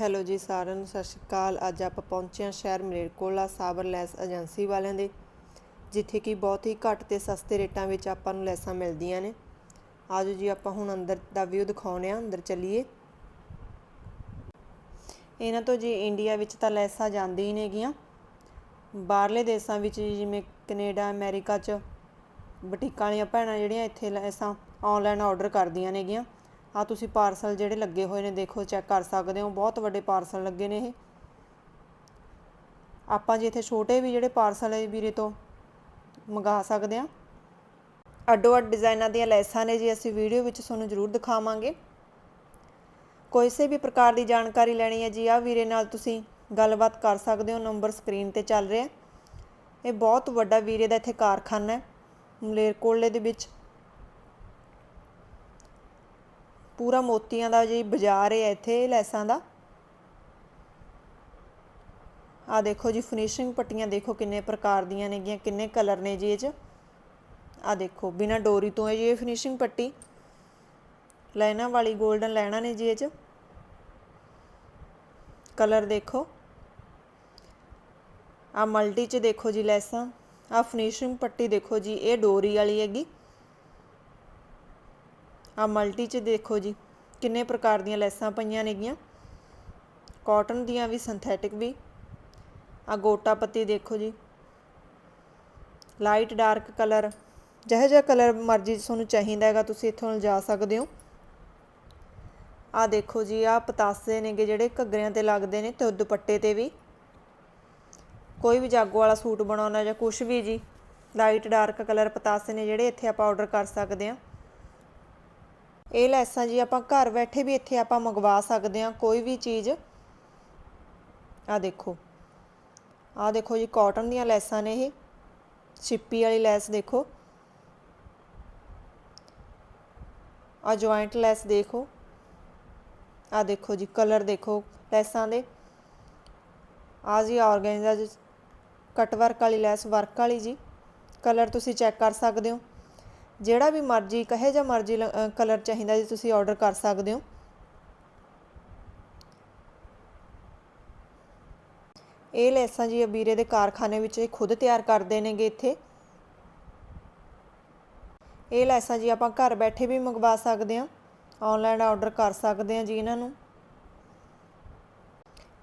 Hello ਜੀ ਸਾਰਿਆਂ ਨੂੰ, ਸਤਿ ਸ਼੍ਰੀ ਅਕਾਲ। ਅੱਜ ਆਪਾਂ ਪਹੁੰਚੇ ਹਾਂ ਸ਼ਹਿਰ ਮਲੇਰਕੋਲਾ ਸਾਬਰ ਲੈਸ ਏਜੰਸੀ ਵਾਲਿਆਂ ਦੇ, ਜਿੱਥੇ ਕਿ ਬਹੁਤ ਹੀ ਘੱਟ ਤੇ ਸਸਤੇ ਰੇਟਾਂ ਵਿੱਚ ਆਪਾਂ ਨੂੰ ਲੈਸਾਂ ਮਿਲਦੀਆਂ ਨੇ। ਆਜੋ ਜੀ ਆਪਾਂ ਹੁਣ ਅੰਦਰ ਦਾ ਵਿਊ ਦਿਖਾਉਣੇ ਆ ਅੰਦਰ ਚੱਲੀਏ। ਇਹਨਾਂ ਤੋਂ ਜੀ ਇੰਡੀਆ ਵਿੱਚ ਤਾਂ ਲੈਸਾਂ ਜਾਂਦੀ ਹੀ ਨੇਗੀਆਂ ਬਾਹਰਲੇ ਦੇਸ਼ਾਂ ਵਿੱਚ ਜਿਵੇਂ ਕੈਨੇਡਾ, ਅਮਰੀਕਾ 'ਚ ਬੁਟੀਕਾਂ ਵਾਲੀਆਂ ਭੈਣਾਂ ਜਿਹੜੀਆਂ ਇੱਥੇ ਲੈਸਾਂ ਆਨਲਾਈਨ ਆਰਡਰ ਕਰਦੀਆਂ ਨੇਗੀਆਂ। ਆ ਤੁਸੀਂ ਪਾਰਸਲ ਜਿਹੜੇ ਲੱਗੇ ਹੋਏ ਨੇ, ਦੇਖੋ, ਚੈੱਕ ਕਰ ਸਕਦੇ ਹੋ। ਬਹੁਤ ਵੱਡੇ ਪਾਰਸਲ ਲੱਗੇ ਨੇ ਇਹ। ਆਪਾਂ ਜੇ ਇੱਥੇ ਛੋਟੇ ਵੀ ਜਿਹੜੇ ਪਾਰਸਲ ਹੈ ਵੀਰੇ ਤੋਂ, ਮੰਗਾ ਸਕਦੇ ਆ ਅੱਡੋ ਅੱਡ ਡਿਜ਼ਾਈਨਾਂ ਦੀਆਂ ਲੈਸਾਂ ਨੇ ਜੀ, ਅਸੀਂ ਵੀਡੀਓ ਵਿੱਚ ਤੁਹਾਨੂੰ ਜ਼ਰੂਰ ਦਿਖਾਵਾਂਗੇ। ਕੋਈ ਵੀ ਪ੍ਰਕਾਰ ਦੀ ਜਾਣਕਾਰੀ ਲੈਣੀ ਹੈ ਜੀ ਆ ਵੀਰੇ ਨਾਲ ਤੁਸੀਂ ਗੱਲਬਾਤ ਕਰ ਸਕਦੇ ਹੋ। ਨੰਬਰ ਸਕਰੀਨ ਤੇ ਚੱਲ ਰਿਹਾ। ਇਹ ਬਹੁਤ ਵੱਡਾ ਵੀਰੇ ਦਾ ਇੱਥੇ ਕਾਰਖਾਨਾ ਹੈ, ਮਲੇਰਕੋਟਲੇ ਦੇ ਵਿੱਚ। ਪੂਰਾ ਮੋਤੀਆਂ ਦਾ ਜੀ ਬਾਜ਼ਾਰ ਹੈ ਇੱਥੇ ਲੈਸਾਂ ਦਾ। ਆ ਦੇਖੋ ਜੀ ਫਿਨਿਸ਼ਿੰਗ ਪੱਟੀਆਂ ਦੇਖੋ ਕਿੰਨੇ ਪ੍ਰਕਾਰ ਦੀਆਂ ਨੇਗੀਆਂ, ਕਿੰਨੇ ਕਲਰ ਨੇ ਜੀ ਇਹ 'ਚ। ਆ ਦੇਖੋ, ਬਿਨਾ ਡੋਰੀ ਤੋਂ ਹੈ ਜੀ ਇਹ ਫਿਨਿਸ਼ਿੰਗ ਪੱਟੀ। ਲਾਈਨਾਂ ਵਾਲੀ 골ਡਨ ਲਾਈਨਾਂ ਨੇ ਜੀ ਇਹ 'ਚ। ਕਲਰ ਦੇਖੋ। ਆ ਮਲਟੀ 'ਚ ਦੇਖੋ ਜੀ ਲੈਸਾਂ। ਆ ਫਿਨਿਸ਼ਿੰਗ ਪੱਟੀ ਦੇਖੋ ਜੀ, ਇਹ ਡੋਰੀ ਵਾਲੀ ਹੈਗੀ। ਆ ਮਲਟੀ 'ਚ ਦੇਖੋ ਜੀ, ਕਿੰਨੇ ਪ੍ਰਕਾਰ ਦੀਆਂ ਲੈਸਾਂ ਪਈਆਂ ਨੇਗੀਆਂ। ਕਾਟਨ ਦੀਆਂ ਵੀ ਸਿੰਥੈਟਿਕ ਵੀ। ਆ ਗੋਟਾ ਪੱਤੀ ਦੇਖੋ ਜੀ। ਲਾਈਟ ਡਾਰਕ ਕਲਰ ਜਿਹੋ ਜਿਹਾ ਕਲਰ ਮਰਜ਼ੀ ਤੁਹਾਨੂੰ ਚਾਹੀਦਾ ਹੈਗਾ, ਤੁਸੀਂ ਇੱਥੋਂ ਲਿਜਾ ਸਕਦੇ ਹੋ। ਆ ਦੇਖੋ ਜੀ ਆ ਪਤਾਸੇ ਨੇਗੇ ਜਿਹੜੇ ਘੱਗਰਿਆਂ ਤੇ ਲੱਗਦੇ ਨੇ ਤੇ ਦੁਪੱਟੇ ਤੇ ਵੀ। ਕੋਈ ਵੀ ਜਾਗੋ ਵਾਲਾ ਸੂਟ ਬਣਾਉਣਾ ਜਾਂ ਕੁਝ ਵੀ ਜੀ ਲਾਈਟ ਡਾਰਕ ਕਲਰ ਪਤਾਸੇ ਨੇ ਜਿਹੜੇ ਇੱਥੇ ਆਪਾਂ ਆਰਡਰ ਕਰ ਸਕਦੇ ਹਾਂ। ਇਹ ਲੈਸਾਂ ਜੀ ਆਪਾਂ ਘਰ ਬੈਠੇ ਵੀ ਇੱਥੇ ਆਪਾਂ ਮੰਗਵਾ ਸਕਦੇ ਹਾਂ, ਕੋਈ ਵੀ ਚੀਜ਼। ਆ ਦੇਖੋ। ਆ ਦੇਖੋ ਜੀ ਕਾਟਨ ਦੀਆਂ ਲੈਸਾਂ ਨੇ ਇਹ। ਛਿੱਪੀ ਵਾਲੀ ਲੈਸ ਦੇਖੋ। ਆ ਜੁਆਇੰਟ ਲੈਸ ਦੇਖੋ। ਆ ਦੇਖੋ ਜੀ ਕਲਰ ਦੇਖੋ ਲੈਸਾਂ ਦੇ। ਆ ਜੀ ਆਰਗੈਂਜ਼ਾ ਕਟ ਵਰਕ ਵਾਲੀ ਲੈਸ ਵਰਕ ਵਾਲੀ ਜੀ। ਕਲਰ ਤੁਸੀਂ ਚੈੱਕ ਕਰ ਸਕਦੇ ਹੋ। ਜਿਹੜਾ ਵੀ ਮਰਜ਼ੀ, ਕਹੇ ਜਾਂ ਮਰਜ਼ੀ ਕਲਰ ਚਾਹੀਦਾ ਜੀ, ਤੁਸੀਂ ਆਰਡਰ ਕਰ ਸਕਦੇ ਹੋ। ਇਹ ਲੈਸਾਂ ਜੀ ਅਬੀਰੇ ਦੇ ਕਾਰਖਾਨੇ ਵਿੱਚ ਇਹ ਖੁਦ ਤਿਆਰ ਕਰਦੇ ਨੇਗੇ ਇੱਥੇ। ਇਹ ਲੈਸਾਂ ਜੀ ਆਪਾਂ ਘਰ ਬੈਠੇ ਵੀ ਮੰਗਵਾ ਸਕਦੇ ਹਾਂ ਆਨਲਾਈਨ ਆਰਡਰ ਕਰ ਸਕਦੇ ਹਾਂ ਜੀ ਇਹਨਾਂ ਨੂੰ।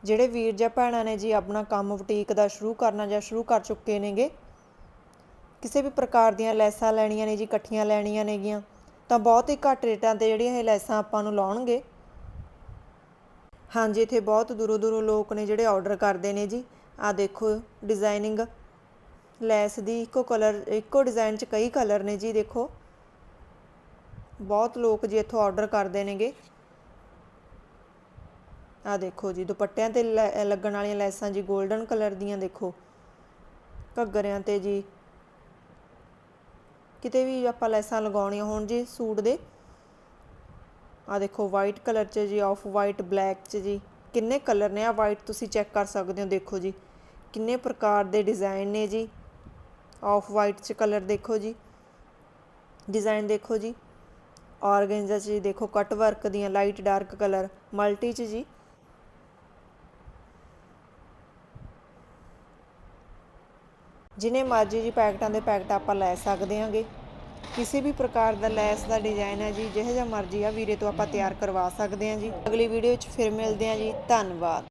ਜਿਹੜੇ ਵੀਰ ਜਾਂ ਭੈਣਾਂ ਨੇ ਜੀ ਆਪਣਾ ਕੰਮ ਬੁਟੀਕ ਦਾ ਸ਼ੁਰੂ ਕਰਨਾ ਜਾਂ ਸ਼ੁਰੂ ਕਰ ਚੁੱਕੇ ਨੇਗੇ ਕਿਸੇ ਵੀ ਪ੍ਰਕਾਰ ਦੀਆਂ ਲੈਸਾਂ ਲੈਣੀਆਂ ਨੇ ਜੀ, ਇਕੱਠੀਆਂ ਲੈਣੀਆਂ ਨੇਗੀਆਂ, ਤਾਂ ਬਹੁਤ ਹੀ ਘੱਟ ਰੇਟਾਂ ਤੇ ਜਿਹੜੀਆਂ ਇਹ ਲੈਸਾਂ ਆਪਾਂ ਨੂੰ ਲਾਉਣਗੇ। ਹਾਂਜੀ, ਇੱਥੇ ਬਹੁਤ ਦੂਰੋਂ ਦੂਰੋਂ ਲੋਕ ਨੇ ਜਿਹੜੇ ਆਰਡਰ ਕਰਦੇ ਨੇ ਜੀ। ਆ ਦੇਖੋ ਡਿਜ਼ਾਈਨਿੰਗ ਲੈਸ ਦੀ ਇੱਕੋ ਕਲਰ ਇੱਕੋ ਡਿਜ਼ਾਈਨ 'ਚ ਕਈ ਕਲਰ ਨੇ ਜੀ, ਦੇਖੋ। ਬਹੁਤ ਲੋਕ ਜੀ ਇੱਥੋਂ ਆਰਡਰ ਕਰਦੇ ਨੇਗੇ। ਆ ਦੇਖੋ ਜੀ, ਦੁਪੱਟਿਆਂ ਤੇ ਲੱਗਣ ਵਾਲੀਆਂ ਲੈਸਾਂ ਜੀ 골ਡਨ ਕਲਰ ਦੀਆਂ ਦੇਖੋ। ਘੱਗਰਿਆਂ ਤੇ ਜੀ ਕਿਤੇ ਵੀ ਆਪਾਂ ਲੈਸਾਂ ਲਗਾਉਣੀਆਂ ਹੋਣ ਜੀ ਸੂਟ ਦੇ। ਆ ਦੇਖੋ ਵਾਈਟ ਕਲਰ 'ਚ ਜੀ ਆਫ ਵਾਈਟ ਬਲੈਕ 'ਚ ਜੀ। ਕਿੰਨੇ ਕਲਰ ਨੇ ਆ ਵਾਈਟ ਤੁਸੀਂ ਚੈੱਕ ਕਰ ਸਕਦੇ ਹੋ, ਦੇਖੋ ਜੀ। ਕਿੰਨੇ ਪ੍ਰਕਾਰ ਦੇ ਡਿਜ਼ਾਈਨ ਨੇ ਜੀ। ਆਫ ਵਾਈਟ 'ਚ ਕਲਰ ਦੇਖੋ ਜੀ। ਡਿਜ਼ਾਈਨ ਦੇਖੋ ਜੀ। ਆਰਗੈਂਜ਼ਾ 'ਚ ਜੀ ਦੇਖੋ ਕਟ ਵਰਕ ਦੀਆਂ ਲਾਈਟ ਡਾਰਕ ਕਲਰ ਮਲਟੀ 'ਚ ਜੀ। ਜਿਨੇ ਮਰਜ਼ੀ ਜੀ ਪੈਕਟਾਂ ਦੇ ਪੈਕਟ ਆਪਾਂ ਲੈ ਸਕਦੇ ਹਾਂਗੇ। ਕਿਸੇ ਵੀ ਪ੍ਰਕਾਰ ਦਾ ਲੈਸ ਦਾ ਡਿਜ਼ਾਈਨ ਹੈ ਜੀ, ਜਿਹੋ ਜਿਹਾ ਮਰਜ਼ੀ ਆ, ਵੀਰੇ ਤੋਂ ਆਪਾਂ ਤਿਆਰ ਕਰਵਾ ਸਕਦੇ ਹਾਂ ਜੀ। ਅਗਲੀ ਵੀਡੀਓ 'ਚ ਫਿਰ ਮਿਲਦੇ ਹਾਂ ਜੀ, ਧੰਨਵਾਦ।